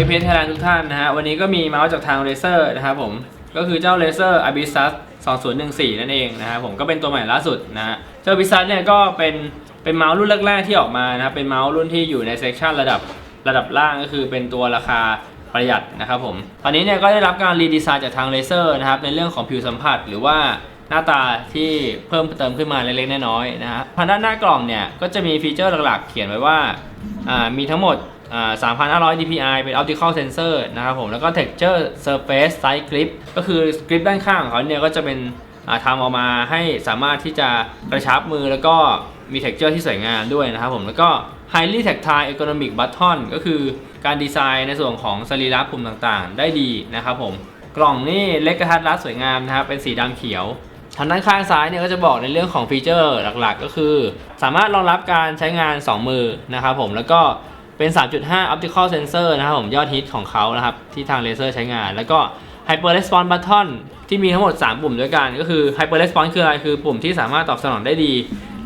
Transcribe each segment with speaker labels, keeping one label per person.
Speaker 1: a p s Thailand ทุกท่านนะฮะวันนี้ก็มีเมาส์จากทาง Razer นะครับผมก็คือเจ้า Razer Abyssas 2014 นั่นเองนะครับผมก็เป็นตัวใหม่ล่าสุดนะฮะเจ้า Abyssas เนี่ยก็เป็นเป็นเมาส์รุ่นแรกๆที่ออกมานะครับเป็นเมาส์รุ่นที่อยู่ในเซกชันระดับระดับล่างก็คือเป็นตัวราคาประหยัดนะครับผมตอนนี้เนี่ยก็ได้รับการรีดีไซน์จากทาง Razer นะครับในเรื่องของผิวสัมผัสหรือว่าหน้าตาที่เพิ่มเติมขึ้นมาเล็กๆน้อยๆนะฮะทางด้านหน้ากล่องเนี่ยก็จะมีฟีเจอร์หลักๆ เขียนไว้ว่าอ่ามีทั้งหมด 3,500 dpi เป็น optical sensor นะครับผม แล้วก็ texture surface side grip ก็คือกริปด้านข้างของเขาเนี่ยก็จะเป็นทำออกมาให้สามารถที่จะกระชับมือแล้วก็มี texture ที่สวยงามด้วยนะครับผม แล้วก็ highly tactile ergonomic button ก็คือการดีไซน์ในส่วนของสรีระปุ่มต่างๆ ได้ดีนะครับผม กล่องนี่เล็กกระทัดรัดสวยงามนะครับ เป็นสีดำเขียวทางด้านข้างซ้ายเนี่ยก็จะบอกในเรื่องของฟีเจอร์หลักๆ ก็คือ สามารถรองรับการใช้งาน 2 มือนะครับผมแล้วก็ เป็น 3.5 optical sensor นะครับผมยอดฮิตของเขานะครับ ที่ทางเลเซอร์ใช้งาน แล้วก็ hyper response button ที่มีทั้งหมด 3 ปุ่มด้วยกัน ก็คือ hyper response คืออะไร คือปุ่มที่สามารถตอบสนองได้ดี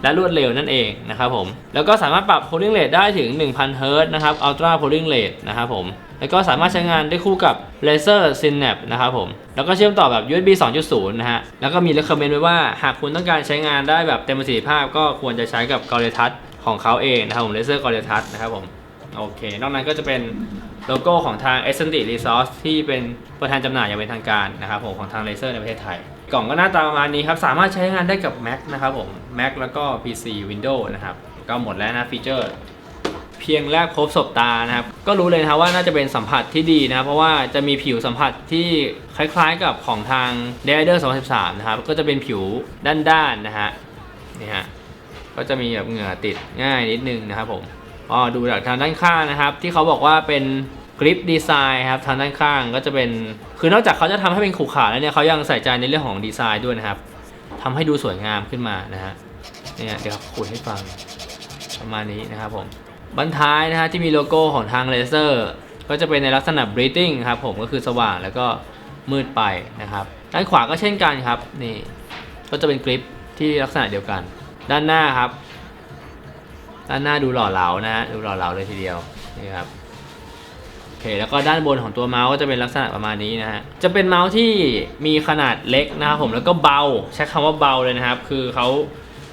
Speaker 1: และรวดเร็วนั่นเองนะครับผม แล้วก็สามารถปรับ polling rate ได้ถึง 1000 Hz นะครับ ultra polling rate นะครับผม แล้วก็สามารถใช้งานได้คู่กับ Laser Synapse นะครับผม แล้วก็เชื่อมต่อแบบ USB 2.0 นะฮะ แล้วก็มี recommend ไว้ว่าหากคุณต้องการใช้งานได้แบบเต็มประสิทธิภาพ ก็ควรจะใช้กับ g o r i l l a Touch ของเขาเองนะครับผม Laser g o r i l l a Touch นะครับผม โอเค นอกนั้นก็จะเป็นโลโก้ของทาง e s e n t i Resource ที่เป็นตัวแทนจำหน่ายอย่างเป็นทางการนะครับผมของทาง Laser ในประเทศไทย กล่องก็หน้าตาประมาณนี้ครับ สามารถใช้งานได้กับ Mac นะครับผม Mac แล้วก็ PC Windows นะครับ ก็หมดแล้วนะฟีเจอร์ เพียงแรกพบศบตานะครับ ก็รู้เลยนะว่าน่าจะเป็นสัมผัสที่ดีนะครับ เพราะว่าจะมีผิวสัมผัสที่คล้ายๆกับของทาง d a d e r 2013 นะครับ ก็จะเป็นผิวด้านๆนะฮะนี่ฮะก็จะมีแบบเหงื่อติดง่ายนิดนึงนะครับผม อ๋อดูจากทางด้านข้างนะครับ ที่เขาบอกว่าเป็นกริปดีไซน์ครับทางด้านข้างก็จะเป็น คือนอกจากเขาจะทำให้เป็นขรุขระแล้วเนี่ยเขายังใส่ใจในเรื่องของดีไซน์ด้วยนะครับทำให้ดูสวยงามขึ้นมานะฮะเนี่ยเดี๋ยวขุดให้ฟังประมาณนี้นะครับผมบันท้ายนะฮะที่มีโลโก้ของทางเลเซอร์ก็จะเป็นในลักษณะ breathing ครับผมก็คือสว่างแล้วก็มืดไปนะครับ ด้านขวาก็เช่นกันครับนี่ก็จะเป็นกริปที่ลักษณะเดียวกัน ด้านหน้าครับ ด้านหน้าดูหล่อเหลานะฮะดูหล่อเหลาเลยทีเดียวนี่ครับโอเคแล้วก็ด้านบนของตัวเมาส์ก็จะเป็นลักษณะประมาณนี้นะฮะจะเป็นเมาส์ที่มีขนาดเล็กนะครับผมแล้วก็เบาใช้คำว่าเบาเลยนะครับ คือเขา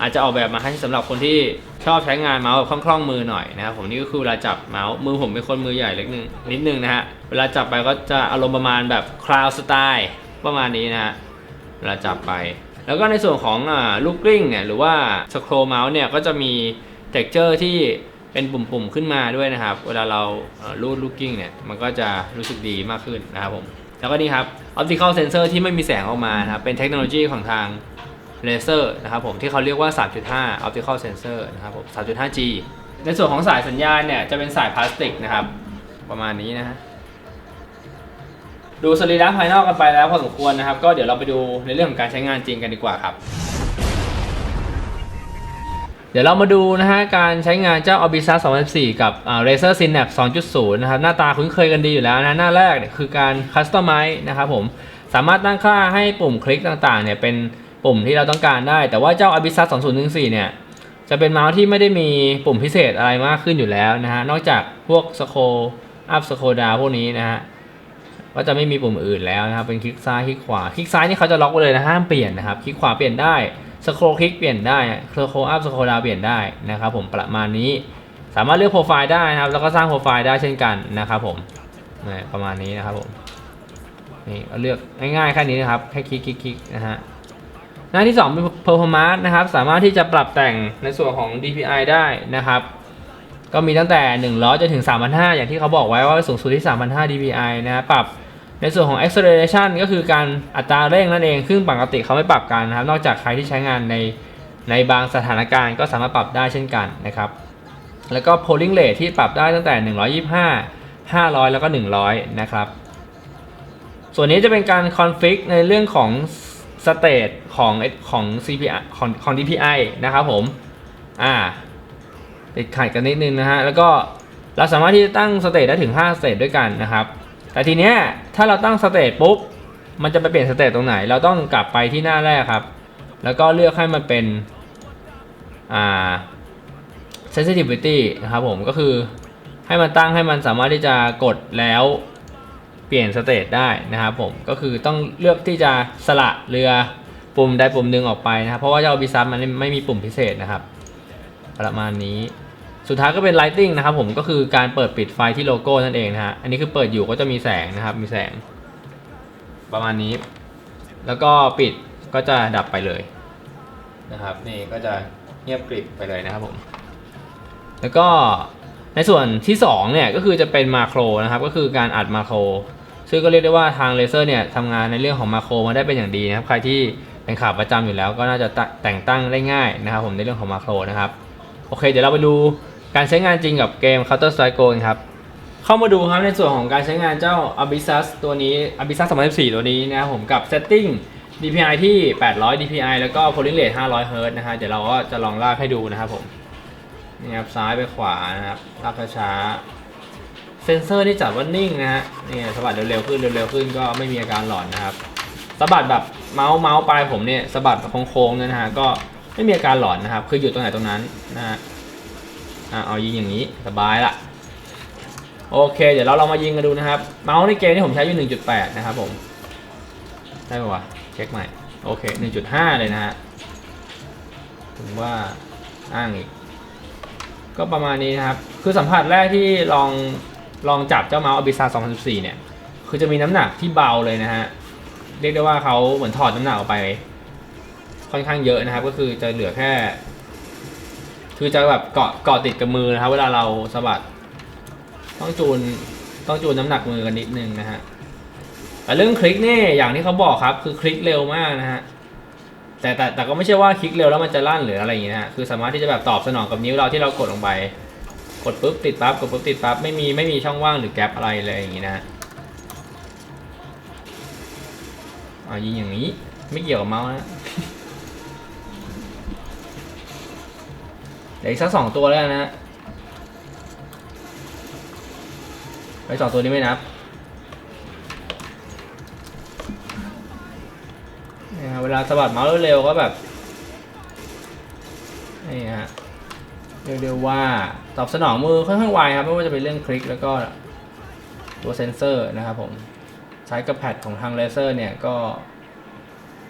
Speaker 1: อาจจะออกแบบมาให้สำหรับคนที่ชอบใช้งานเมาส์แบบคล่องๆมือหน่อยนะครับผมนี่ก็คือเวลาจับเมาส์มือผมเป็นคนมือใหญ่เล็กนึงนิดนึงนะฮะเวลาจับไปก็จะอารมณ์ประมาณแบบคลาวสไตล์ประมาณนี้นะฮะเวลาจับไป แล้วก็ในส่วนของอลูกกลิ้งเนี่ยหรือว่าสโครเมาส์เนี่ยก็จะมี เท็กเจอร์ที่เป็นปุ่มๆขึ้นมาด้วยนะครับ เวลาเราเอ่อรูดลูกกิ้งเนี่ย มันก็จะรู้สึกดีมากขึ้นนะครับผม แล้วก็นี่ครับ optical sensor ที่ไม่มีแสงออกมานะครับ เป็นเทคโนโลยีของทางเลเซอร์นะครับผม ที่เขาเรียกว่า 3.5 optical sensor นะครับผม 3.5G ในส่วนของสายสัญญาณเนี่ย จะเป็นสายพลาสติกนะครับ ประมาณนี้นะฮะดูสรีระภายนอกกันไปแล้วพอสมควรนะครับ ก็เดี๋ยวเราไปดูในเรื่องของการใช้งานจริงกันดีกว่าครับ เดี๋ยวเรามาดูนะฮะการใช้งานเจ้า Abyssas 2014 กับอ่า Razer Synapse 2.0 นะครับ หน้าตาคุ้นเคยกันดีอยู่แล้วนะ หน้าแรกเนี่ยคือการ Customize นะครับผม สามารถตั้งค่าให้ปุ่มคลิกต่างๆเนี่ยเป็นปุ่มที่เราต้องการได้ แต่ว่าเจ้า Abyssas 2014 เนี่ย จะเป็นเมาส์ที่ไม่ได้มีปุ่มพิเศษอะไรมากขึ้นอยู่แล้วนะฮะ นอกจากพวก scroll up scroll down พวกนี้นะฮะก็จะไม่มีปุ่มอื่นแล้วนะครับเป็นคลิกซ้ายคลิกขวาคลิกซ้ายนี่เขาจะล็อกไว้เลยนะห้ามเปลี่ยนนะครับคลิกขวาเปลี่ยนได้ สโครคลิกเปลี่ยนได้สโครอัพสโครดาวเปลี่ยนได้นะครับผมประมาณนี้สามารถเลือกโปรไฟล์ได้นะครับ แล้วก็สร้างโปรไฟล์ได้เช่นกันนะครับผมประมาณนี้นะครับผมนี่ก็เลือกง่ายๆแค่นี้นะครับแค่คลิกคลิกคลิกนะฮะหน้าที่2เป็น performance นะครับ สามารถที่จะปรับแต่งในส่วนของ DPI ได้นะครับ ก็มีตั้งแต่ 100จนถึง 3,500 อย่างที่เขาบอกไว้ว่าสูงสุดที่ 3,500 dpi นะฮะปรับ ในส่วนของ acceleration ก็คือการอัตราเร่งนั่นเองซึ่งปกติเขาไม่ปรับกันนะครับ นอกจากใครที่ใช้งานในในบางสถานการณ์ก็สามารถปรับได้เช่นกันนะครับ แล้วก็ polling rate ที่ปรับได้ตั้งแต่ 125 500 แล้วก็ 100 นะครับ ส่วนนี้จะเป็นการ config ในเรื่องของ state ของของ CPI ของของ DPI นะครับผม อ่าติดขัดกันนิดนึงนะฮะ แล้วก็เราสามารถที่จะตั้งสเตทได้ถึง 5 สเตทด้วยกันนะครับ แต่ทีเนี้ย ถ้าเราตั้งสเตทปุ๊บ มันจะไปเปลี่ยนสเตทตรงไหน เราต้องกลับไปที่หน้าแรกครับ แล้วก็เลือกให้มันเป็น อ่า sensitivity นะครับผม ก็คือให้มันตั้งให้มันสามารถที่จะกดแล้วเปลี่ยนสเตตได้นะครับผม ก็คือต้องเลือกที่จะสละเรือปุ่มใดปุ่มหนึ่งออกไปนะครับ เพราะว่าเจ้าบิซัสมันไม่มีปุ่มพิเศษนะครับ ประมาณนี้ สุดท้ายก็เป็น lighting นะครับผมก็คือการเปิดปิดไฟที่โลโก้นั่นเองนะฮะอันนี้คือเปิดอยู่ก็จะมีแสงนะครับ มีแสง ประมาณนี้ แล้วก็ปิดก็จะดับไปเลยนะครับ นี่ก็จะเงียบกริบไปเลยนะครับผม แล้วก็ในส่วนที่2เนี่ยก็คือจะเป็นมาโครนะครับ ก็คือการอัดมาโครซึ่งก็เรียกได้ว่าทางเลเซอร์เนี่ยทำงานในเรื่องของมาโครมาได้เป็นอย่างดีนะครับ ใครที่เป็นขาประจำอยู่แล้ว ก็น่าจะแต่งตั้งได้ง่ายนะครับ ผมในเรื่องของมาโครนะครับ โอเค เดี๋ยวเราไปดู การใช้งานจริงกับเกม Counter Strike Go ครับ เข้ามาดูครับในส่วนของการใช้งานเจ้า Abyssas ตัวนี้ Abyssas 2014 ตัวนี้นะครับผมกับ setting DPI ที่ 800 DPI แล้วก็ polling rate 500 Hz นะฮะเดี๋ยวเราก็จะลองลากให้ดูนะครับผมนี่ครับซ้ายไปขวานะครับลากช้าเซนเซอร์ที่จัดว่านิ่งนะฮะนี่สะบัดเร็วๆขึ้นเร็วๆขึ้นก็ไม่มีอาการหลอนนะครับสะบัดแบบเมาส์เมาส์ปลายผมเนี่ยสะบัดโค้งๆเนี่ยนะฮะก็ไม่มีอาการหลอนนะครับ คืออยู่ตรงไหนตรงนั้นนะฮะ อะเอายิงอย่างนี้สบายละโอเค เดี๋ยวเราลองมายิงกันดูนะครับ เมาส์ในเกมที่ผมใช้อยู่ 1.8 นะครับผม ได้ปะวะเช็คใหม่ โอเค 1.5 เลยนะฮะถึงว่าอ้างอีก ก็ประมาณนี้นะครับ คือสัมผัสแรกที่ลองลองจับเจ้าเมาส์ Abyssa 2014 เนี่ย คือจะมีน้ำหนักที่เบาเลยนะฮะ เรียกได้ว่าเขาเหมือนถอดน้ำหนักออกไป ค่อนข้างเยอะนะครับ ก็คือจะเหลือแค่ คือจะแบบเกาะเกาะติดกับมือนะครับ เวลาเราสะบัด ต้องจูนต้องจูนน้ำหนักมือกันนิดนึงนะฮะแต่เรื่องคลิกนี่อย่างที่เขาบอกครับ คือคลิกเร็วมากนะฮะแต่แต่แต่ก็ไม่ใช่ว่าคลิกเร็วแล้วมันจะลั่นหรืออะไรอย่างเงี้ยคือสามารถที่จะแบบตอบสนองกับนิ้วเราที่เรากดลงไป กดปุ๊บติดปั๊บกดปุ๊บติดปั๊บไม่มีไม่มีช่องว่างหรือแกลบอะไรเลยอย่างงี้นะฮะอ่ายิงอย่างนี้ไม่เกี่ยวกับเมาส์นะ เดี๋ยวอีกสักสองตัวแล้วนะฮะไปสองตัวนี้ไม่นับนี่ครับเวลาสะบัดเมาส์เร็วๆก็แบบนี่ฮะเรียกได้ว่าตอบสนองมือค่อนข้างไวครับไม่ว่าจะเป็นเรื่องคลิกแล้วก็ตัวเซนเซอร์นะครับผมใช้กับแพดของทางเลเซอร์เนี่ยก็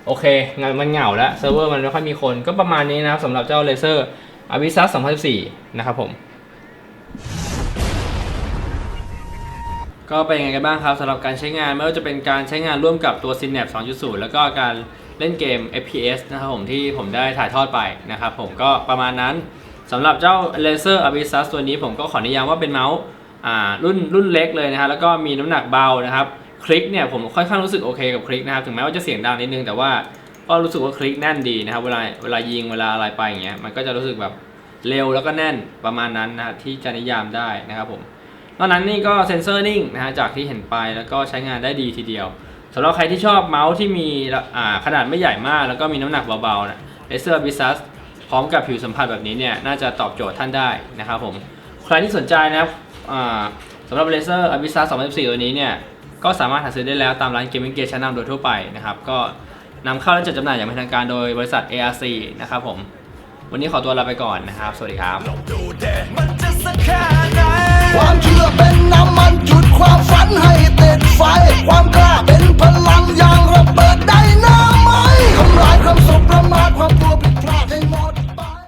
Speaker 1: โอเคงานมันเหงาแล้วเซิร์ฟเวอร์มันไม่ค่อยมีคนก็ประมาณนี้นะครับสำหรับเจ้าเลเซอร์ Abyssas 2014 นะครับผม ก็เป็นยังไงกันบ้างครับสำหรับการใช้งานไม่ว่าจะเป็นการใช้งานร่วมกับตัว Synapse 2.0 แล้วก็การเล่นเกม FPS นะครับผมที่ผมได้ถ่ายทอดไปนะครับผมก็ประมาณนั้นสำหรับเจ้า Laser Abyssas ตัวนี้ผมก็ขอนิยามว่าเป็นเมาส์รุ่นรุ่นเล็กเลยนะฮะแล้วก็มีน้ำหนักเบานะครับ คลิกเนี่ยผมค่อนข้างรู้สึกโอเคกับคลิกนะครับ ถึงแม้ว่าจะเสียงดังนิดนึงแต่ว่า ก็รู้สึกว่าคลิกแน่นดีนะครับ เวลาเวลายิงเวลาอะไรไปอย่างเงี้ยมันก็จะรู้สึกแบบเร็วแล้วก็แน่นประมาณนั้นนะที่จะนิยามได้นะครับผมนอกนั้นนี่ก็เซนเซอร์นิ่งนะฮะจากที่เห็นไปแล้วก็ใช้งานได้ดีทีเดียวสำหรับใครที่ชอบเมาส์ที่มีขนาดไม่ใหญ่มาก แล้วก็มีน้ำหนักเบาๆนะเลเซอร์บิซัสพร้อมกับผิวสัมผัสแบบนี้เนี่ยน่าจะตอบโจทย์ท่านได้นะครับผมใครที่สนใจนะครับสำหรับเลเซอร์อ b ิซัส2014 ตัวนี้เนี่ยก็สามารถหาซื้อได้แล้วตามร้านเกมมิ่งเกชั้นนำโดยทั่วไปนะครับก็ นำเข้าและจัดจำหน่ายอย่างเป็นทางการโดยบริษัท ARC นะครับผม วันนี้ขอตัวลาไปก่อนนะครับ สวัสดีครับ
Speaker 2: ค
Speaker 3: วามเชื่อเป็นน้ำมันจุดความฝันให้ติดไฟ ความกล้าเป็นพลังอย่างระเบิดได้น้าไหมคำร้ายคำสุขประมาทความ